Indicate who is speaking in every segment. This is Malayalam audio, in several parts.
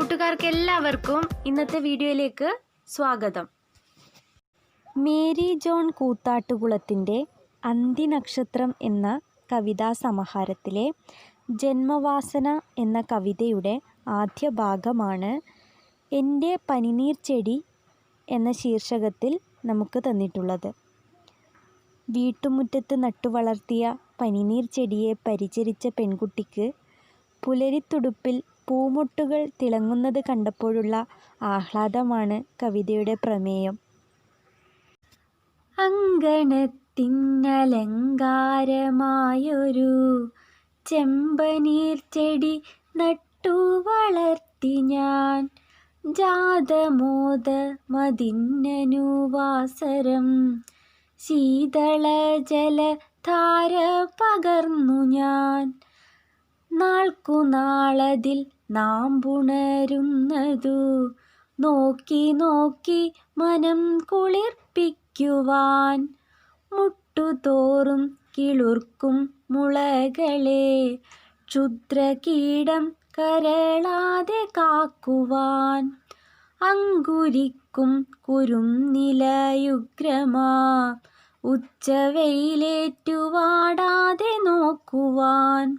Speaker 1: കൂട്ടുകാർക്ക് എല്ലാവർക്കും ഇന്നത്തെ വീഡിയോയിലേക്ക് സ്വാഗതം. മേരി ജോൺ കൂത്താട്ടുകുളത്തിന്റെ അന്തിനക്ഷത്രം എന്ന കവിതാ സമാഹാരത്തിലെ ജന്മവാസന എന്ന കവിതയുടെ ആദ്യ ഭാഗമാണ് എന്റെ പനിനീർ ചെടി എന്ന ശീർഷകത്തിൽ നമുക്ക് തന്നിട്ടുള്ളത്. വീട്ടുമുറ്റത്ത് നട്ടുവളർത്തിയ പനിനീർ ചെടിയെ പരിചരിച്ച പെൺകുട്ടിക്ക് പുലരിത്തുടുപ്പിൽ പൂമൊട്ടുകൾ തിളങ്ങുന്നത് കണ്ടപ്പോഴുള്ള ആഹ്ലാദമാണ് കവിതയുടെ പ്രമേയം. അങ്കണത്തിന്നലങ്കാരമായൊരു ചെമ്പനീർ ചെടി നട്ടു വളർത്തി ഞാൻ. ജാതമോദ മതിന്നനുവാസരം ശീതള ജലധാര പകർന്നു ഞാൻ. നാൾക്കുനാളതിൽ നാം പുണരുന്നതു നോക്കി നോക്കി മനം കുളിർപ്പിക്കുവാൻ മുട്ടുതോറും കിളുർക്കും മുളകളെ. ക്ഷുദ്രകീടം കരളാതെ കാക്കുവാൻ അങ്കുരിക്കും കുരും നിലയുഗ്രമാ ഉച്ചവെയിലേറ്റുവാടാതെ നോക്കുവാൻ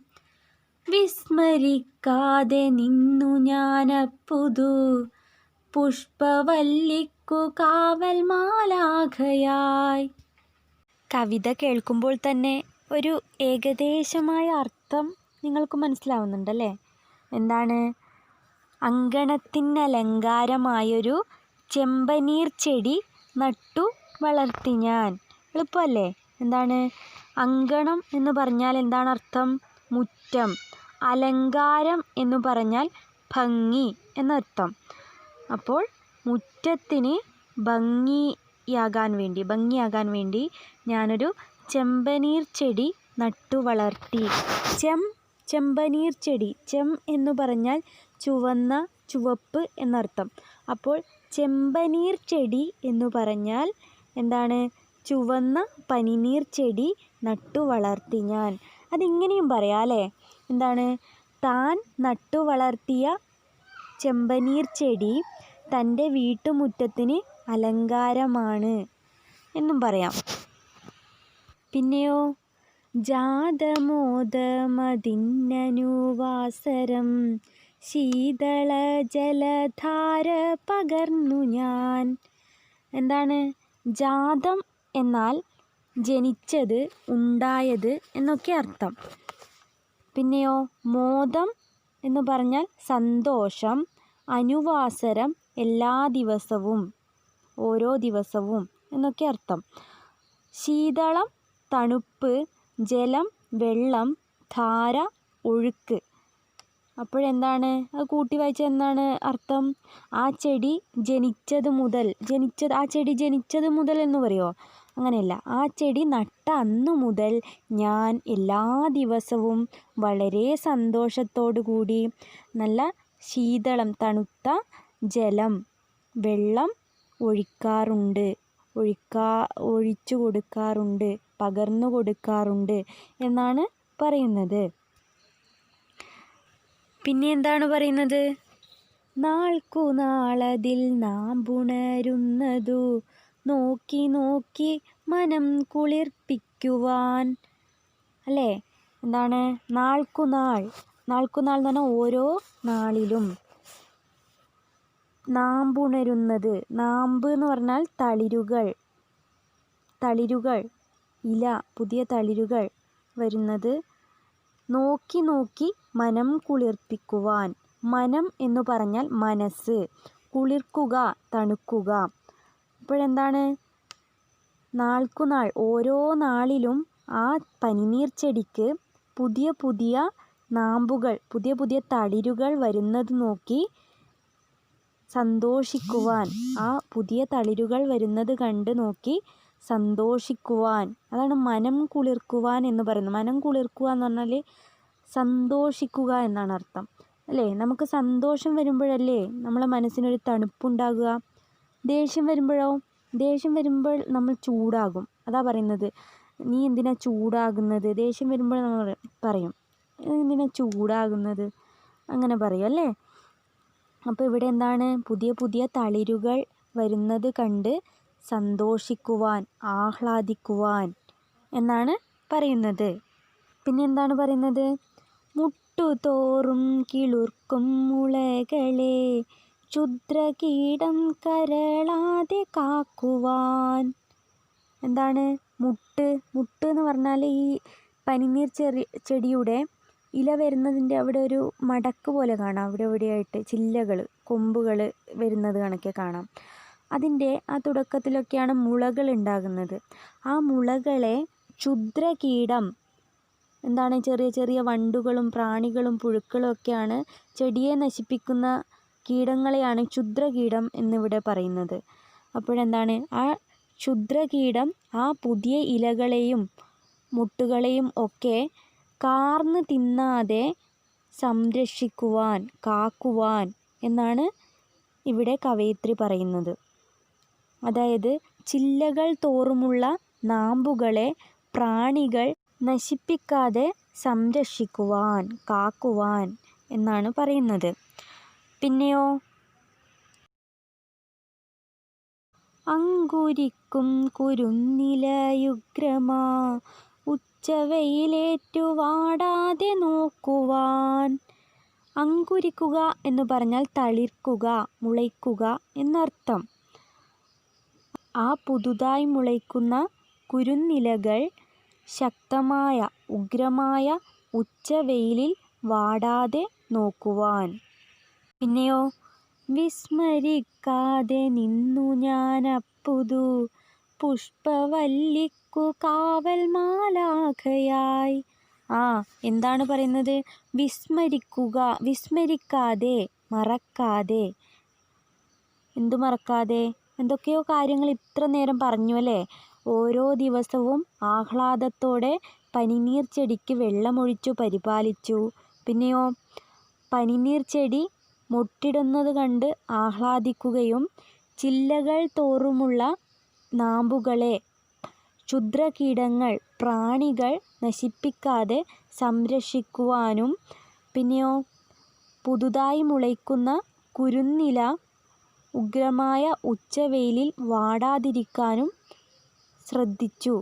Speaker 1: വിസ്മരിക്കാതെ നിന്നു ഞാനപ്പുതു. പുഷ്പവല്ലിക്കു കാവൽ മാലാഖയായി. കവിത കേൾക്കുമ്പോൾ തന്നെ ഒരു ഏകദേശമായ അർത്ഥം നിങ്ങൾക്ക് മനസ്സിലാവുന്നുണ്ടല്ലേ? എന്താണ്? അങ്കണത്തിനലങ്കാരമായൊരു ചെമ്പനീർ ചെടി നട്ടു വളർത്തി ഞാൻ. എളുപ്പമല്ലേ? എന്താണ്? അങ്കണം എന്ന് പറഞ്ഞാൽ എന്താണ് അർത്ഥം? മുറ്റം. അലങ്കാരം എന്ന് പറഞ്ഞാൽ ഭംഗി എന്നർത്ഥം. അപ്പോൾ മുറ്റത്തിന് ഭംഗിയാകാൻ വേണ്ടി ഭംഗിയാകാൻ വേണ്ടി ഞാനൊരു ചെമ്പനീർ ചെടി നട്ടു വളർത്തി. ചെം ചെമ്പനീർ ചെടി ചെം എന്ന് പറഞ്ഞാൽ ചുവന്ന ചുവപ്പ് എന്നർത്ഥം. അപ്പോൾ ചെമ്പനീർ ചെടി എന്ന് പറഞ്ഞാൽ എന്താണ്? ചുവന്ന പനിനീർ ചെടി നട്ടു വളർത്തി ഞാൻ. അതിങ്ങനെയും പറയാം അല്ലേ? എന്താണ്? താൻ നട്ടു വളർത്തിയ ചെമ്പനീർ ചെടി തന്റെ വീട്ടുമുറ്റത്തിന് അലങ്കാരമാണ് എന്നും പറയാം. പിന്നെയോ? ജാതമോദമതിന്നനുവാസരം ശീതള ജലധാര പകർന്നു ഞാൻ. എന്താണ്? ജാതം എന്നാൽ ജനിച്ചത് ഉണ്ടായത് എന്നൊക്കെ അർത്ഥം. പിന്നെയോ മോദം എന്ന് പറഞ്ഞാൽ സന്തോഷം അനുവാസരം എല്ലാ ദിവസവും ഓരോ ദിവസവും എന്നൊക്കെ അർത്ഥം. ശീതളം തണുപ്പ് ജലം വെള്ളം ധാര ഒഴുക്ക്. അപ്പോഴെന്താണ്? അത് കൂട്ടി വായിച്ച എന്താണ് അർത്ഥം? ആ ചെടി ജനിച്ചത് മുതൽ ജനിച്ചത് ആ ചെടി ജനിച്ചത് മുതൽ എന്ന് പറയുമോ അങ്ങനെയല്ല. ആ ചെടി നട്ട അന്നു മുതൽ ഞാൻ എല്ലാ ദിവസവും വളരെ സന്തോഷത്തോടു കൂടി നല്ല ശീതളം തണുത്ത ജലം വെള്ളം ഒഴിക്കാറുണ്ട്. ഒഴിക്കാ ഒഴിച്ചു കൊടുക്കാറുണ്ട്. പകർന്നു കൊടുക്കാറുണ്ട് എന്നാണ് പറയുന്നത്. പിന്നെ എന്താണ് പറയുന്നത്? നാൾക്കു നാളതിൽ നാം പുണരുന്നതു. നോക്കി നോക്കി മനം കുളിർപ്പിക്കുവാൻ. അല്ലേ? എന്താണ്? നാൾക്കുനാൾ. നാൾക്കുനാൾ എന്ന് പറഞ്ഞാൽ ഓരോ നാളിലും. നാമ്പുണരുന്നത്. നാമ്പ് എന്ന് പറഞ്ഞാൽ തളിരുകൾ. തളിരുകൾ. ഇല. പുതിയ തളിരുകൾ വരുന്നത് നോക്കി നോക്കി മനം കുളിർപ്പിക്കുവാൻ. മനം എന്ന് പറഞ്ഞാൽ മനസ്സ്. കുളിർക്കുക തണുക്കുക. അപ്പോഴെന്താണ് നാൾക്കുനാൾ ഓരോ നാളിലും ആ പനിനീർ ചെടിക്ക് പുതിയ പുതിയ നാമ്പുകൾ പുതിയ പുതിയ തളിരുകൾ വരുന്നത് നോക്കി സന്തോഷിക്കുവാൻ ആ പുതിയ തളിരുകൾ വരുന്നത് കണ്ട് നോക്കി സന്തോഷിക്കുവാൻ. അതാണ് മനം കുളിർക്കുവാൻ എന്ന് പറയുന്നത്. മനം കുളിർക്കുക എന്ന് പറഞ്ഞാൽ സന്തോഷിക്കുക എന്നാണ് അർത്ഥം. അല്ലേ? നമുക്ക് സന്തോഷം വരുമ്പോഴല്ലേ നമ്മളെ മനസ്സിനൊരു തണുപ്പുണ്ടാകുക? ദേഷ്യം വരുമ്പോഴോ? ദേഷ്യം വരുമ്പോൾ നമ്മൾ ചൂടാകും. അതാ പറയുന്നത്. നീ എന്തിനാ ചൂടാകുന്നത്? ദേഷ്യം വരുമ്പോൾ നമ്മൾ പറയും. എന്തിനാ ചൂടാകുന്നത്? അങ്ങനെ പറയും അല്ലേ? അപ്പോൾ ഇവിടെ എന്താണ്? പുതിയ പുതിയ തളിരുകൾ വരുന്നത് കണ്ട് സന്തോഷിക്കുവാൻ ആഹ്ലാദിക്കുവാൻ എന്നാണ് പറയുന്നത്. പിന്നെ എന്താണ് പറയുന്നത്? മുട്ടുതോറും കിളുർക്കും മുളകളെ ക്ഷുദ്രകീടം കരളാതെ കാക്കുവാൻ. എന്താണ്? മുട്ട്. മുട്ട് എന്ന് പറഞ്ഞാൽ ഈ പനിനീർ ചെറി ചെടിയുടെ ഇല വരുന്നതിന്റെ അവിടെ ഒരു മടക്ക് പോലെ കാണാം. അവിടെ എവിടെയായിട്ട് ചില്ലകൾ കൊമ്പുകൾ വരുന്നത് കണക്കെ കാണാം. അതിന്റെ ആ തുടക്കത്തിലൊക്കെയാണ് മുളകൾ ഉണ്ടാകുന്നത്. ആ മുളകളെ ക്ഷുദ്രകീടം എന്താണ്? ചെറിയ ചെറിയ വണ്ടുകളും പ്രാണികളും പുഴുക്കളും ഒക്കെയാണ് ചെടിയെ നശിപ്പിക്കുന്ന കീടങ്ങളെയാണ് ക്ഷുദ്രകീടം എന്നിവിടെ പറയുന്നത്. അപ്പോഴെന്താണ്? ആ ക്ഷുദ്രകീടം ആ പുതിയ ഇലകളെയും മുട്ടുകളെയും ഒക്കെ കാർന്ന് തിന്നാതെ സംരക്ഷിക്കുവാൻ കാക്കുവാൻ എന്നാണ് ഇവിടെ കവയിത്രി പറയുന്നത്. അതായത് ചില്ലകൾ തോറുമുള്ള നാമ്പുകളെ പ്രാണികൾ നശിപ്പിക്കാതെ സംരക്ഷിക്കുവാൻ കാക്കുവാൻ എന്നാണ് പറയുന്നത്. പിന്നെയോ? അങ്കുരിക്കും കുരുന്നിലയുഗ്രമാ ഉച്ചവയിലേറ്റുവാടാതെ നോക്കുവാൻ. അങ്കുരിക്കുക എന്ന് പറഞ്ഞാൽ തളിർക്കുക മുളയ്ക്കുക എന്നർത്ഥം. ആ പുതുതായി മുളയ്ക്കുന്ന കുരുന്നിലകൾ ശക്തമായ ഉഗ്രമായ ഉച്ചവെയിലിൽ വാടാതെ നോക്കുവാൻ. പിന്നെയോ വിസ്മരിക്കാതെ നിന്നു ഞാൻ ഞാനപ്പുതു പുഷ്പവല്ലിക്കു കാവൽ മാലാഖയായി. ആ എന്താണ് പറയുന്നത്? വിസ്മരിക്കുക വിസ്മരിക്കാതെ മറക്കാതെ. എന്തു മറക്കാതെ? എന്തൊക്കെയോ കാര്യങ്ങൾ ഇത്ര നേരം പറഞ്ഞു അല്ലേ? ഓരോ ദിവസവും ആഹ്ലാദത്തോടെ പനിനീർ ചെടിക്ക് വെള്ളമൊഴിച്ചു പരിപാലിച്ചു. പിന്നെയോ പനിനീർ ചെടി മൊട്ടിടുന്നത് കണ്ട് ആഹ്ലാദിക്കുകയും ചില്ലകൾ തോറുമുള്ള നാമ്പുകളെ ക്ഷുദ്രകീടങ്ങൾ പ്രാണികൾ നശിപ്പിക്കാതെ സംരക്ഷിക്കുവാനും പിന്നെയോ പുതുതായി മുളയ്ക്കുന്ന കുരുന്നില ഉഗ്രമായ ഉച്ചവെയിലിൽ വാടാതിരിക്കാനും ശ്രദ്ധിച്ചു.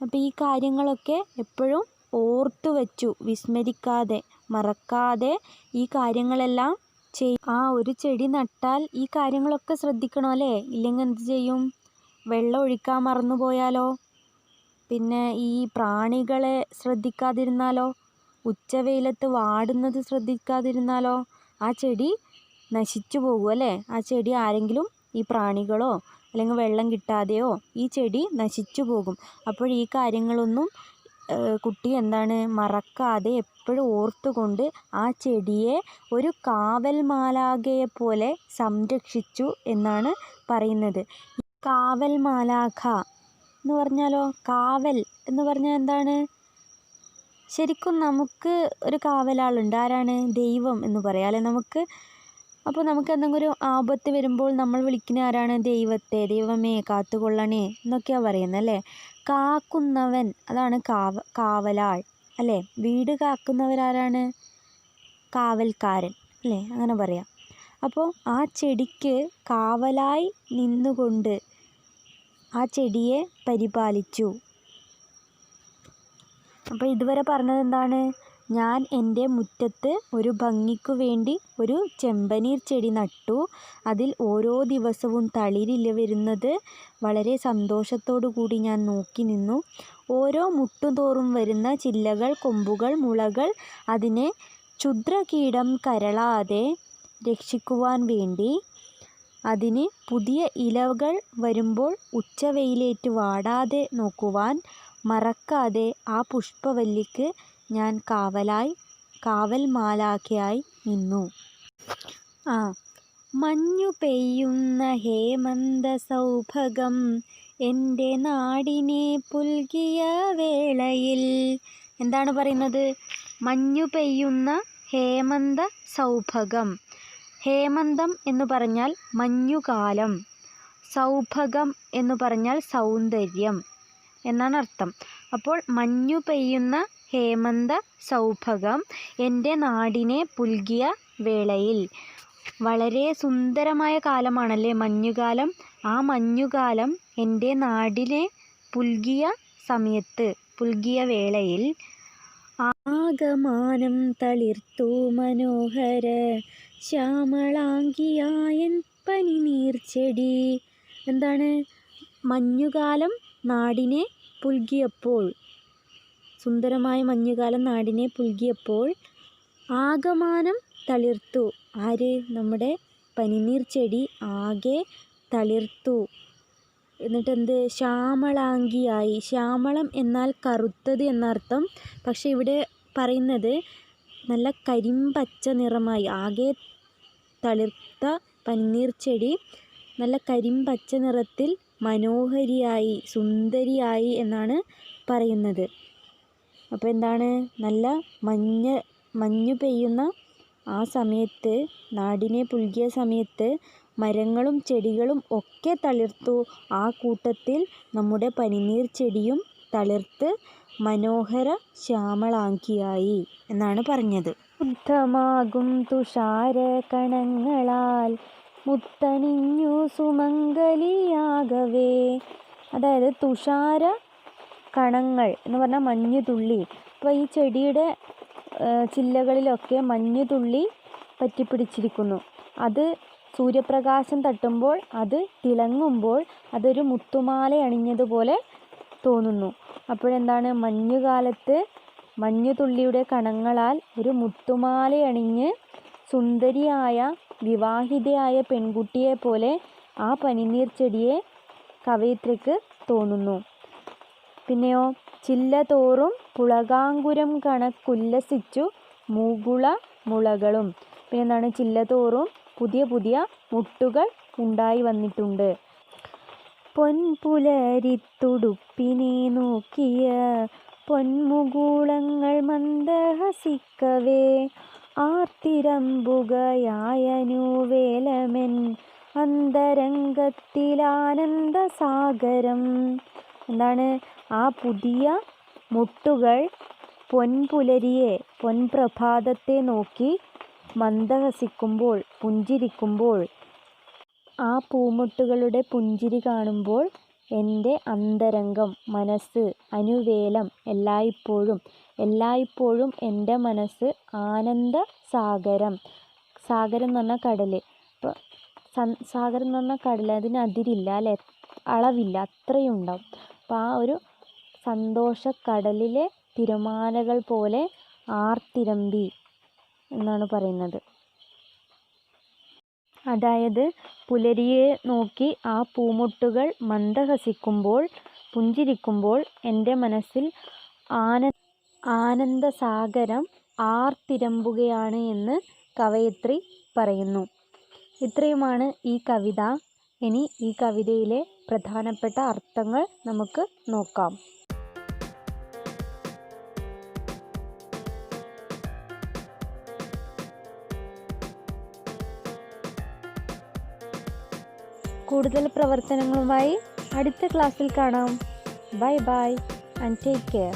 Speaker 1: അപ്പോൾ ഈ കാര്യങ്ങളൊക്കെ എപ്പോഴും ഓർത്തു വച്ചു വിസ്മരിക്കാതെ. മറക്കാതെ ഈ കാര്യങ്ങളെല്ലാം ചെയ് ആ ഒരു ചെടി നട്ടാൽ ഈ കാര്യങ്ങളൊക്കെ ശ്രദ്ധിക്കണം അല്ലേ? ഇല്ലെങ്കിൽ എന്ത് ചെയ്യും? വെള്ളം ഒഴിക്കാൻ മറന്നു പോയാലോ? പിന്നെ ഈ പ്രാണികളെ ശ്രദ്ധിക്കാതിരുന്നാലോ? ഉച്ചവെയിലത്ത് വാടുന്നത് ശ്രദ്ധിക്കാതിരുന്നാലോ? ആ ചെടി നശിച്ചു പോകും അല്ലേ? ആ ചെടി ആരെങ്കിലും ഈ പ്രാണികളോ അല്ലെങ്കിൽ വെള്ളം കിട്ടാതെയോ ഈ ചെടി നശിച്ചു പോകും. അപ്പോൾ ഈ കാര്യങ്ങളൊന്നും കുട്ടി എന്താണ് മറക്കാതെ എപ്പോഴും ഓർത്തുകൊണ്ട് ആ ചെടിയെ ഒരു കാവൽ മാലാഖയെ പോലെ സംരക്ഷിച്ചു എന്നാണ് പറയുന്നത്. കാവൽ മാലാഖ എന്ന് പറഞ്ഞാലോ? കാവൽ എന്ന് പറഞ്ഞാൽ എന്താണ്? ശരിക്കും നമുക്ക് ഒരു കാവലാളുണ്ട്. ആരാണ്? ദൈവം എന്ന് പറയാം. അല്ലെ നമുക്ക്? അപ്പോൾ നമുക്ക് എന്തെങ്കിലും ആപത്ത് വരുമ്പോൾ നമ്മൾ വിളിക്കുന്ന ആരാണ്? ദൈവത്തെ. ദൈവമേ കാത്തുകൊള്ളണേ എന്നൊക്കെയാണ് പറയുന്നത് അല്ലേ? കാക്കുന്നവൻ അതാണ് കാവ കാവലാൾ അല്ലേ? വീട് കാക്കുന്നവരാരാണ്? കാവൽക്കാരൻ അല്ലേ? അങ്ങനെ പറയാം. അപ്പോൾ ആ ചെടിക്ക് കാവലായി നിന്നുകൊണ്ട് ആ ചെടിയെ പരിപാലിച്ചു. അപ്പോൾ ഇതുവരെ പറഞ്ഞത് എന്താണ്? ഞാൻ എന്റെ മുറ്റത്ത് ഒരു ഭംഗിക്കു വേണ്ടി ഒരു ചെമ്പനീർ ചെടി നട്ടു. അതിൽ ഓരോ ദിവസവും തളിരില വരുന്നത് വളരെ സന്തോഷത്തോടു കൂടി ഞാൻ നോക്കി നിന്നു. ഓരോ മുട്ടുതോറും വരുന്ന ചില്ലകൾ കൊമ്പുകൾ മുളകൾ അതിനെ ക്ഷുദ്രകീടം കരളാതെ രക്ഷിക്കുവാൻ വേണ്ടി. അതിന് പുതിയ ഇലകൾ വരുമ്പോൾ ഉച്ചവെയിലേറ്റ് വാടാതെ നോക്കുവാൻ മറക്കാതെ ആ പുഷ്പവല്ലിക്ക് ഞാൻ കാവലായി കാവൽ മാലാഖയായി നിന്നു. ആ മഞ്ഞു പെയ്യുന്ന ഹേമന്ത സൗഭഗം എന്റെ നാടിനെ പുൽകിയ വേളയിൽ. എന്താണ് പറയുന്നത്? മഞ്ഞു പെയ്യുന്ന ഹേമന്ത സൗഭഗം. ഹേമന്തം എന്ന് പറഞ്ഞാൽ മഞ്ഞുകാലം. സൗഭഗം എന്ന് പറഞ്ഞാൽ സൗന്ദര്യം. എന്നാണ് അർത്ഥം. അപ്പോൾ മഞ്ഞു പെയ്യുന്ന ഹേമന്ത സൗഭഗം എന്റെ നാടിനെ പുൽകിയ വേളയിൽ. വളരെ സുന്ദരമായ കാലമാണല്ലേ മഞ്ഞുകാലം? ആ മഞ്ഞുകാലം എന്റെ നാടിനെ പുൽകിയ സമയത്ത് പുൽകിയ വേളയിൽ. ആകമാനം തളിർത്തു മനോഹര ശ്യാമളാംഗിയായൻ പനിനീർച്ചെടി എന്താണ്? മഞ്ഞുകാലം നാടിനെ പുൽകിയപ്പോൾ സുന്ദരമായ മഞ്ഞുകാലം നാടിനെ പുൽകിയപ്പോൾ ആകമാനം തളിർത്തു. ആര്? നമ്മുടെ പനിനീർ ചെടി ആകെ തളിർത്തു. എന്നിട്ട് എന്ത് ശ്യാമളം എന്നാൽ കറുത്തത് എന്നർത്ഥം. പക്ഷെ ഇവിടെ പറയുന്നത് നല്ല കരിമ്പച്ച നിറമായി. ആകെ തളിർത്ത പനിനീർ ചെടി നല്ല കരിമ്പച്ച നിറത്തിൽ മനോഹരിയായി സുന്ദരിയായി എന്നാണ് പറയുന്നത്. അപ്പോൾ എന്താണ്? നല്ല മഞ്ഞ് മഞ്ഞ് പെയ്യുന്ന ആ സമയത്ത് നാടിനെ പുൽകിയ സമയത്ത് മരങ്ങളും ചെടികളും ഒക്കെ തളിർത്തു. ആ കൂട്ടത്തിൽ നമ്മുടെ പനിനീർ ചെടിയും തളിർത്ത് മനോഹര ശ്യാമളാങ്കിയായി എന്നാണ് പറഞ്ഞത്. ശുദ്ധമാകും തുഷാര കണങ്ങളാൽ മുത്തണിഞ്ഞു സുമംഗലിയാകവേ. അതായത് തുഷാര കണങ്ങൾ എന്ന് പറഞ്ഞാൽ മഞ്ഞുതുള്ളി അപ്പോൾ ഈ ചെടിയുടെ ചില്ലകളിലൊക്കെ മഞ്ഞുതുള്ളി പറ്റിപ്പിടിച്ചിരിക്കുന്നു. അത് സൂര്യപ്രകാശം തട്ടുമ്പോൾ അത് തിളങ്ങുമ്പോൾ അതൊരു മുത്തുമാല അണിഞ്ഞതുപോലെ തോന്നുന്നു. അപ്പോഴെന്താണ്? മഞ്ഞുകാലത്ത് മഞ്ഞുതുള്ളിയുടെ കണങ്ങളാൽ ഒരു മുത്തുമാല അണിഞ്ഞ് സുന്ദരിയായ വിവാഹിതയായ പെൺകുട്ടിയെ പോലെ ആ പനിനീർ ചെടിയെ കവയിത്രിക്ക് തോന്നുന്നു. പിന്നെയോ ചില്ലതോറും പുളകാങ്കുരം കണക്കുല്ലസിച്ചു മൂകുള മുളകളും. പിന്നെ എന്താണ് ചില്ലതോറും പുതിയ പുതിയ മുട്ടുകൾ ഉണ്ടായി വന്നിട്ടുണ്ട്. പൊൻപുലരിത്തുടുപ്പിനെ നോക്കിയ പൊന്മുകൂളങ്ങൾ മന്ദഹസിക്കവേ ആർത്തിരമ്പുകയായനുവേലമെൻ അന്തരംഗത്തിലാനന്ദസാഗരം. എന്താണ്? ആ പുതിയ മുട്ടുകൾ പൊൻപുലരിയെ പൊൻപ്രഭാതത്തെ നോക്കി മന്ദഹസിക്കുമ്പോൾ പുഞ്ചിരിക്കുമ്പോൾ ആ പൂമുട്ടുകളുടെ പുഞ്ചിരി കാണുമ്പോൾ എന്റെ അന്തരംഗം മനസ്സ് അനുവേലം എല്ലായ്പ്പോഴും എല്ലായ്പ്പോഴും എന്റെ മനസ്സ് ആനന്ദ സാഗരം സാഗരം എന്ന് പറഞ്ഞാൽ കടൽ ഇപ്പോൾ സാഗരം എന്ന് പറഞ്ഞാൽ കടൽ അതിന് അതിരില്ല അല്ലേ? അളവില്ല അത്രയും ഉണ്ടാവും. അപ്പോൾ ആ ഒരു സന്തോഷക്കടലിലെ തിരമാലകൾ പോലെ ആർത്തിരമ്പി എന്നാണ് പറയുന്നത്. അതായത് പുലരിയെ നോക്കി ആ പൂമുട്ടുകൾ മന്ദഹസിക്കുമ്പോൾ പുഞ്ചിരിക്കുമ്പോൾ എന്റെ മനസ്സിൽ ആന ആനന്ദസാഗരം ആർത്തിരമ്പുകയാണ് എന്ന് കവയത്രി പറയുന്നു. ഇത്രയുമാണ് ഈ കവിത. ഇനി ഈ കവിതയിലെ പ്രധാനപ്പെട്ട അർത്ഥങ്ങൾ നമുക്ക് നോക്കാം. കൂടുതൽ പ്രവർത്തനങ്ങളുമായി അടുത്ത ക്ലാസ്സിൽ കാണാം. Bye bye and take care